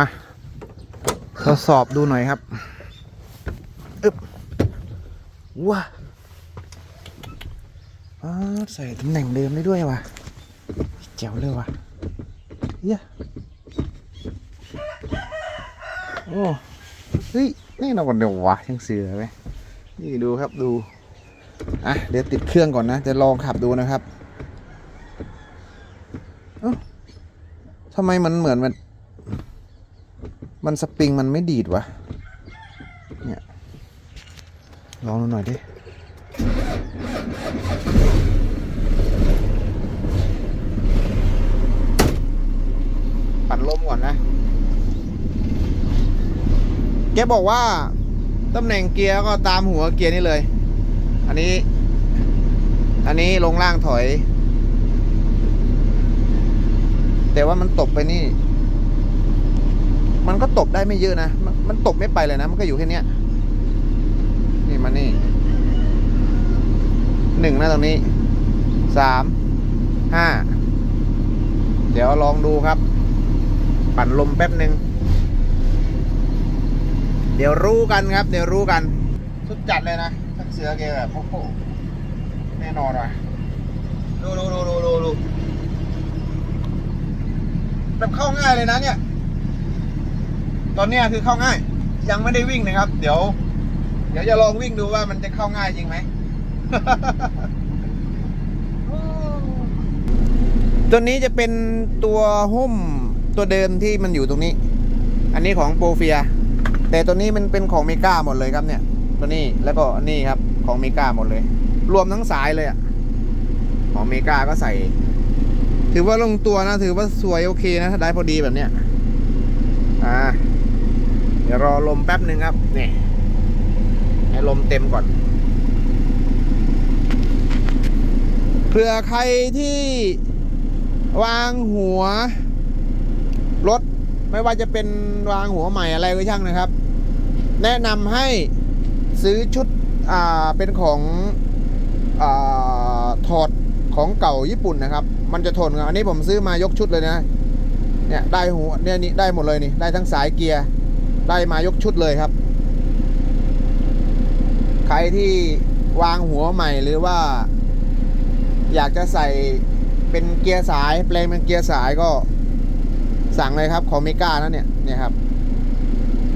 อะทดสอบดูหน่อยครับอึ๊บว้าใส่ตำแหน่งเดิมได้ด้วยว่ะเจ๋วเลยว่ะเหี้ยโอ้เฮ้ยนี่เราคนเดียววะยังเสือไหมนี่ดูครับดูอะเดี๋ยวติดเครื่องก่อนนะ จะลองขับดูนะครับเอ้าทำไมมันเหมือนมัน มันสปริงมันไม่ดีดวะ เนี่ย ลองดูหน่อยดิ ปัดลมก่อนนะ แกบอกว่าตำแหน่งเกียร์ก็ตามหัวเกียร์นี่เลย อันนี้ อันนี้ลงล่างถอย แต่ว่ามันตกไปนี่ มันก็ตบได้ไม่เยอะนะมันมันตบไม่ไปเลยนะ มันก็อยู่แค่เนี้ยนี่มานี่หนึ่งนะตรงนี้สามห้าเดี๋ยวลองดูครับ ปั่นลมแป๊บหนึ่งเดี๋ยวรู้กันครับ เดี๋ยวรู้กัน สุดจัดเลยนะทักเสือแกแบบโอ้โหแน่นอนว่ะดูดูดูดูดูดูแบบเข้าง่ายเลยนะเนี่ย ตอนนี้คือเข้าง่าย ยังไม่ได้วิ่งนะครับ เดี๋ยว เดี๋ยวจะลองวิ่งดูว่ามันจะเข้าง่ายจริงไหมตัวนี้จะเป็นตัวหุ้มตัวเดิมที่มันอยู่ตรงนี้ อันนี้ของโปรเฟีย แต่ตัวนี้มันเป็นของเมกาหมดเลยครับเนี่ย ตัวนี้แล้วก็นี่ครับของเมกาหมดเลย รวมทั้งสายเลยอะของเมกาก็ใส่ ถือว่าลงตัวนะ ถือว่าสวยโอเคนะถ้าได้พอดีแบบเนี้ย อ่า เดี๋ยวรอลมแป๊บหนึ่งครับนี่ให้ลมเต็มก่อน เผื่อใครที่วางหัว รถ ไม่ว่าจะเป็นวางหัวใหม่อะไรก็ช่างนะครับ แนะนำให้ซื้อชุดอ่าเป็นของอ่าถอดของเก่าญี่ปุ่นนะครับ มันจะทนครับอันนี้ผมซื้อมายกชุดเลยนะ เนี่ยได้หัวเนี่ยนี่ได้หมดเลยนี่ ได้ทั้งสายเกียร์ ได้มายกชุดเลยครับ ใครที่วางหัวใหม่หรือว่า อยากจะใส่เป็นเกียร์สายแปลงเป็นเกียร์สายก็สั่งเลยครับของเมกานะเนี่ยเนี่ยครับ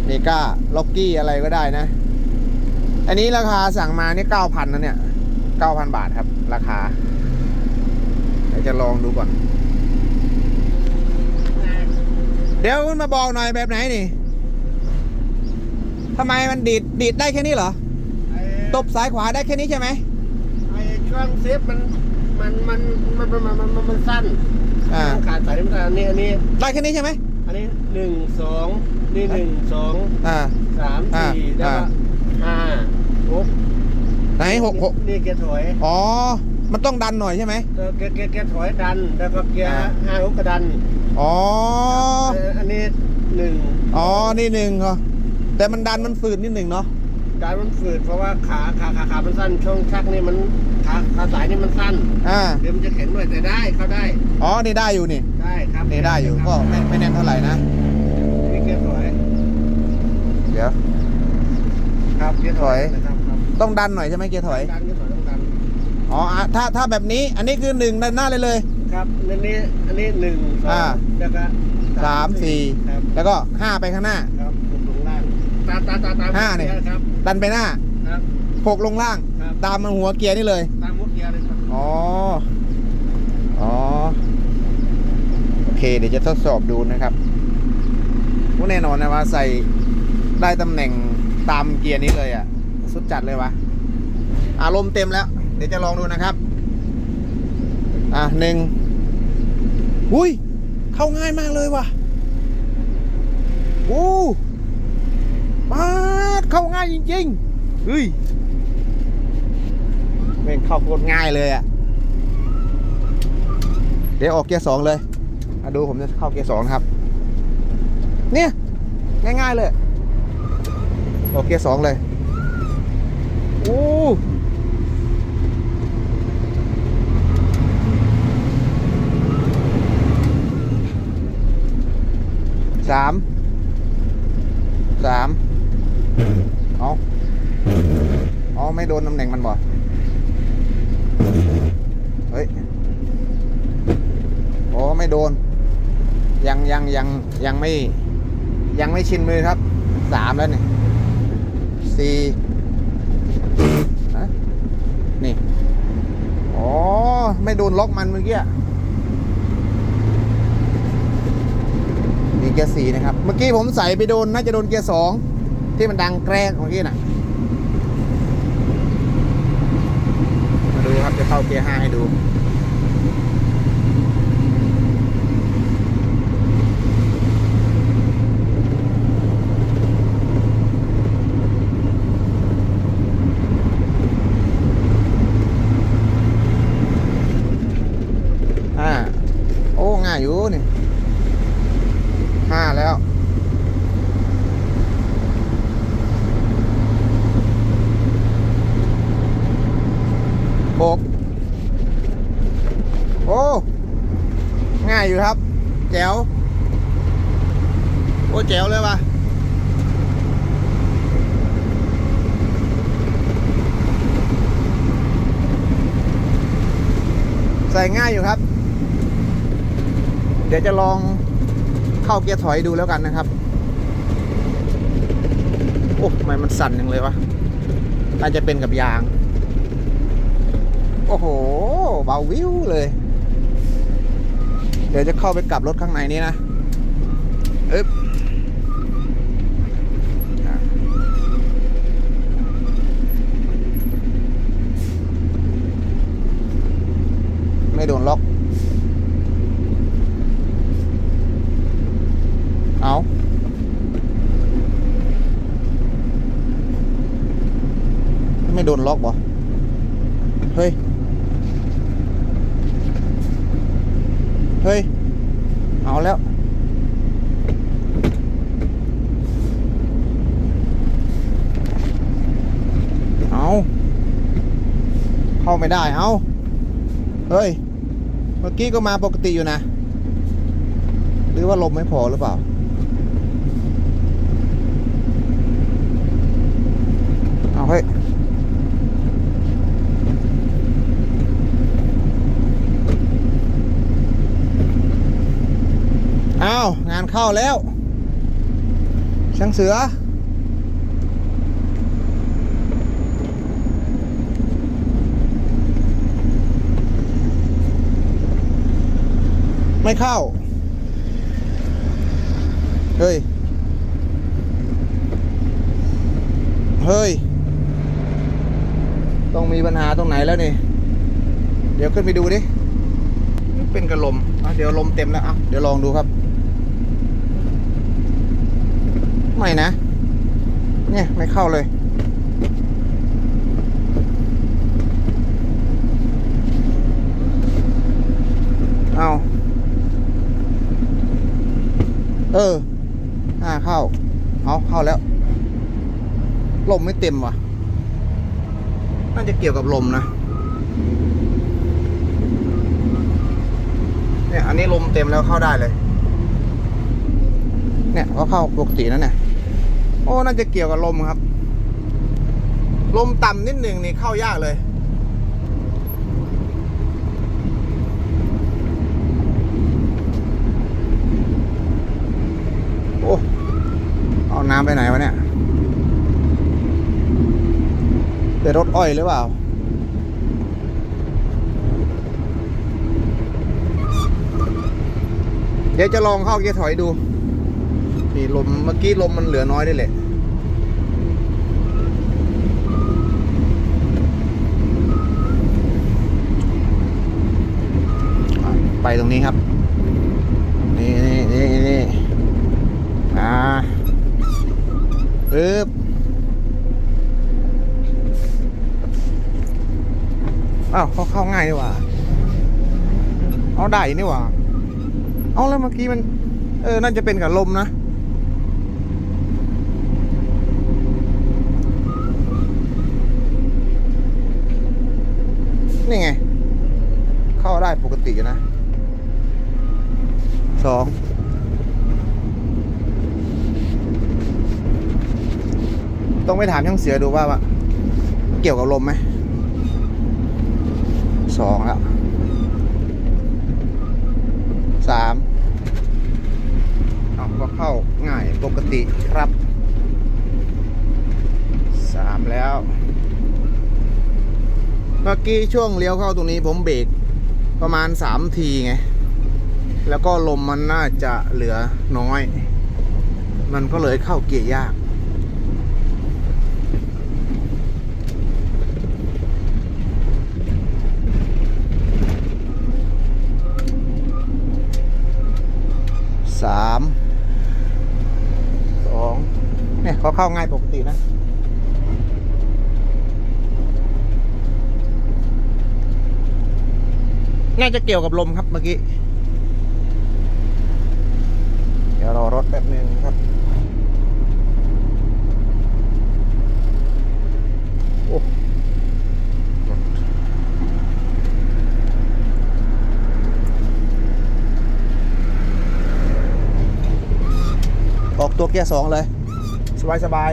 เมกาล็อกกี้อะไรก็ได้นะ อันนี้ราคาสั่งมาเนี่ยเก้าพันนะเนี่ยเก้าพันบาทครับ ราคาเดี๋ยวจะลองดูก่อน เดี๋ยวคุณมาบอกหน่อยแบบไหนนี่ ทำไมมันดีดดีดได้แค่นี้เหรอ ไอ้ตบซ้ายขวาได้แค่นี้ใช่ไหมไอ้ช่วงเซฟมันมันมันมันมันมันมันมันสั้นอ่าขาดสายนี่มันอันนี้อันนี้ได้แค่นี้ใช่ไหมอันนี้หนึ่งสองนี่หนึ่งสองอ่า สามอ่าสี่แล้วก็อ่า ห้าหกไหนหกหกนี่เกียร์ถอยอ๋อ มันต้องดันหน่อยใช่ไหม แล้วเกียร์เกียร์เกียร์ถอยดันแล้วก็เกียร์อ่า ห้าหกกระดันอ๋อ เอ่ออันนี้หนึ่งอ๋อนี่หนึ่งเหรอ แต่มันดันมันฝืดนิดหนึ่งเนาะดันมันฝืดเพราะว่าขาขาขาขามันสั้นช่วงชักนี่มันขาขาสายนี่มันสั้นอ่าเดี๋ยวมันจะแข็งหน่อยแต่ได้เข้าได้อ๋อนี่ได้อยู่นี่ได้ครับนี่ได้อยู่ก็ไม่ไม่แน่นเท่าไหร่นะนี่เกียร์ถอยเดี๋ยวครับเกียร์ถอยถอยนะครับครับต้องดันหน่อยใช่ไหมเกียร์ถอยดันเกียร์ถอยต้องดันอ๋ออะถ้าถ้าแบบนี้อันนี้คือหนึ่งดันหน้าเลยเลย ครับอันนี้อันนี้หนึ่งสออ่างแล้วก็สามสี่ครับแล้วก็ห้าไปข้างหน้า ตามตามตามตามห้าเนี่ย ครับ ดันไปหน้าครับ หกลงล่าง ครับ ตามมันหัวเกียร์นี่เลย ตามมุกเกียร์เลยครับอ๋อ อ๋อ โอเค เดี๋ยวจะทดสอบดูนะครับว่าแน่นอนนะว่าใส่ได้ตำแหน่งตามเกียร์นี้เลยอะ่ะ สุดจัดเลยวะอารมณ์เต็มแล้ว เดี๋ยวจะลองดูนะครับ อะหนึ่งอุ้ย เข้าง่ายมากเลยว่ะโอ้มาดเข้ายจริงๆเฮ้ยเป็นเข้าโคตรง่ายเลยอะ่ะ เดี๋ยวออกเกียร์สองเลยมาดูผมจะเข้าเกียร์สองนะครับ เนี่ย ง่ายๆเลย ออกเกียร์สองเลยโอ้สามสาม เอาเอาไม่โดนตำแหน่งมันบ่เฮ้ยโอ้ไม่โดน ยังยังยังยังไม่ ยังไม่ชินมือครับสามแล้วนี่สี่ฮะนี่อ๋อไม่โดนล็อกมันเมื่อกี้มีเกียร์สี่นะครับ เมื่อกี้ผมใส่ไปโดนน่าจะโดนเกียร์สอง ที่มันดังแกรกเมื่อกี้น่ะ มาดูครับจะเข้าเกียร์ห้าให้ดู ห้าโอ้ ง่ายอยู่นี่ห้าแล้วหกโอ้ ง่ายอยู่ครับ แจ๋ว โอ้ แจ๋วเลยว่ะ ใส่ง่ายอยู่ครับ เดี๋ยวจะลองเข้าเกียร์ถอยดูแล้วกันนะครับ โอ้ทำไมมันสั่นอย่างเลยวะน่าจะเป็นกับยาง โอ้โห เบาวิวเลย เดี๋ยวจะเข้าไปกลับรถข้างในนี้นะอึ๊บอะไม่โดนล็อก เอาไม่โดนล็อกบ่เฮ้ย เฮ้ย เอาแล้ว เอาเข้าไม่ได้ เอาเฮ้ย เมื่อกี้ก็มาปกติอยู่นะ หรือว่าลมไม่พอหรือเปล่า เอาเฮ้ย อ้าวงานเข้าแล้วช่างเสือ ไม่เข้า เฮ้ย เฮ้ย ต้องมีปัญหาตรงไหนแล้วนี่ เดี๋ยวขึ้นไปดูดิ เป็นกระลมอะเดี๋ยวลมเต็มแล้วอะเดี๋ยวลองดูครับ ไม่นะ เนี่ยไม่เข้าเลย เอา เออห้าเข้า เอาเข้าแล้ว ลมไม่เต็มว่ะ น่าจะเกี่ยวกับลมนะ เนี่ย อันนี้ลมเต็มแล้วเข้าได้เลย เนี่ยก็เข้าปกตินั่นเนี่ย โอ้น่าจะเกี่ยวกับลมครับ ลมต่ำนิดหนึ่งนี่เข้ายากเลย โอ้เอาน้ำไปไหนวะเนี่ยเป็นรถอ้อยหรือเปล่าเดี๋ยวจะลองเข้าเกียร์ถอยดู นี่ลมเมื่อกี้ลมมันเหลือน้อยได้แหละไปตรงนี้ครับ นี่นี่นี่นี่อ่าปึ๊บอ้าวเขาเข้าง่ายดีกว่าเอาได้นี่หว่าเอาแล้วเมื่อกี้มัน เออน่าจะเป็นกับลมนะ นี่ไง เข้า ได้ปกตินะสองต้องไปถามช่างเสือดูว่าว่าเกี่ยวกับลมไหมสองแล้วสามเอาก็เข้าง่ายปกติครับสามแล้ว เมื่อกี้ช่วงเลี้ยวเข้าตรงนี้ผมเบรก ประมาณสามทีไง แล้วก็ลมมันน่าจะเหลือน้อย มันก็เลยเข้าเกียร์ยากสามสองเนี่ยเขาเข้าง่ายปกตินะ น่าจะเกี่ยวกับลมครับเมื่อกี้ เดี๋ยวรอรถแป๊บนึงครับ โอ้ออกตัวเกียร์สองเลย สบายสบาย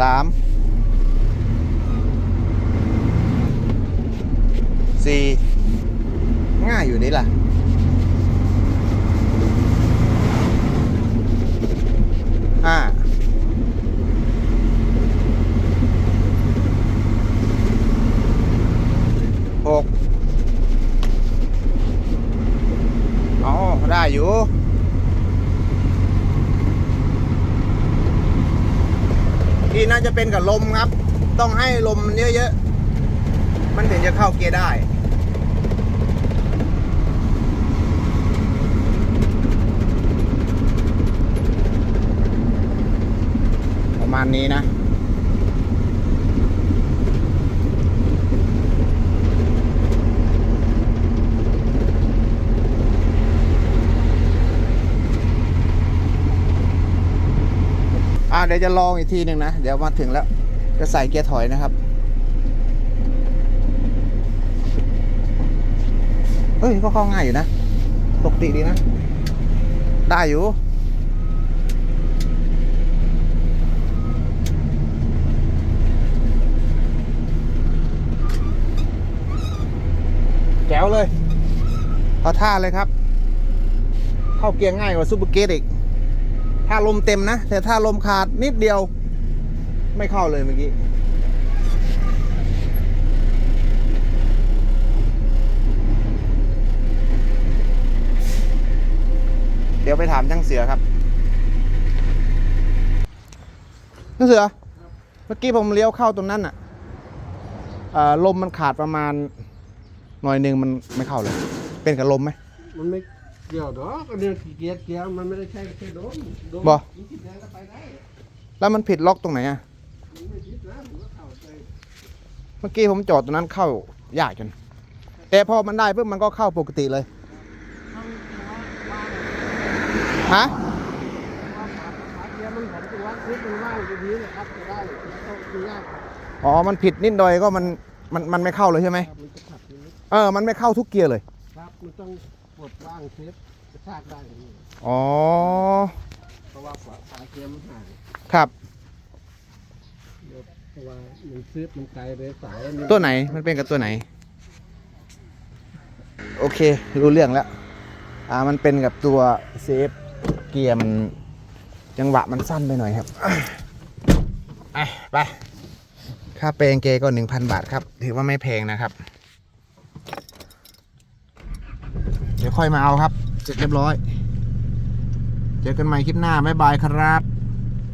สามสี่ง่ายอยู่นี่ล่ะ ห้าหกอ๋อ ได้อยู่ ที่น่าจะเป็นกับลมครับ ต้องให้ลมมันเยอะๆ มันถึงจะเข้าเกียร์ได้ประมาณนี้นะ เดี๋ยวจะลองอีกทีหนึ่งนะ เดี๋ยวมาถึงแล้ว จะใส่เกียร์ถอยนะครับ เฮ้ย ก็เข้าง่ายอยู่นะ ปกติดีนะ ได้อยู่แจ๋วเลยเอาท่าเลยครับ เข้าเกียร์ง่ายกว่าซูเปอร์เกตอีก ถ้าลมเต็มนะ แต่ถ้าลมขาดนิดเดียว ไม่เข้าเลยเมื่อกี้เดี๋ยวไปถามช่างเสือครับช่างเสือ เมื่อกี้ผมเลี้ยวเข้าตรงนั้นอะอ่าลมมันขาดประมาณหน่อยหนึ่งมันไม่เข้าเลย เป็นกับลมไหมมันไม่ เกี่ยวดอกอันนี้เกียร์เกียร์มันไม่ได้ใช่แค่โดนโดนบ่มันคิดแรงก็ไปได้แล้วมันผิดล็อกตรงไหนอะ มันไม่คิดนะผมก็เข้าใจเมื่อกี้ผมจอดตรงนั้นเข้ายากจน แต่พอมันได้ปุ๊บมันก็เข้าปกติเลย ฮะ ว่าขาเกียร์มันผมจะวัดนิดมันว่างอยู่ดีนะครับจะได้แล้วก็ดูยากครับอ๋อ มันผิดนิดหน่อยก็มันมันมันไม่เข้าเลยใช่ไหม มันจะขับนิดเออ มันไม่เข้าทุกเกียร์เลย ครับมันต้อง กดว่างเซฟกระชากได้อย่างนี้อ๋อ เพราะว่าฝาขาเกียร์มันห่างครับ เดี๋ยวเพราะว่ามันเซฟมันไกลเลยสายอัตัวไหนมันเป็นกับตัวไหน โอเค รู้เรื่องแล้ว อ่ามันเป็นกับตัวเซฟเกียร์มันจังหวะมันสั้นไปหน่อยครับไปไปค่าแปลงเกก็หนึ่งพันบาทครับ ถือว่าไม่แพงนะครับ เดี๋ยว ค่อยมาเอาครับ เสร็จเรียบร้อย เจอกันใหม่คลิปหน้า บ๊ายบายครับ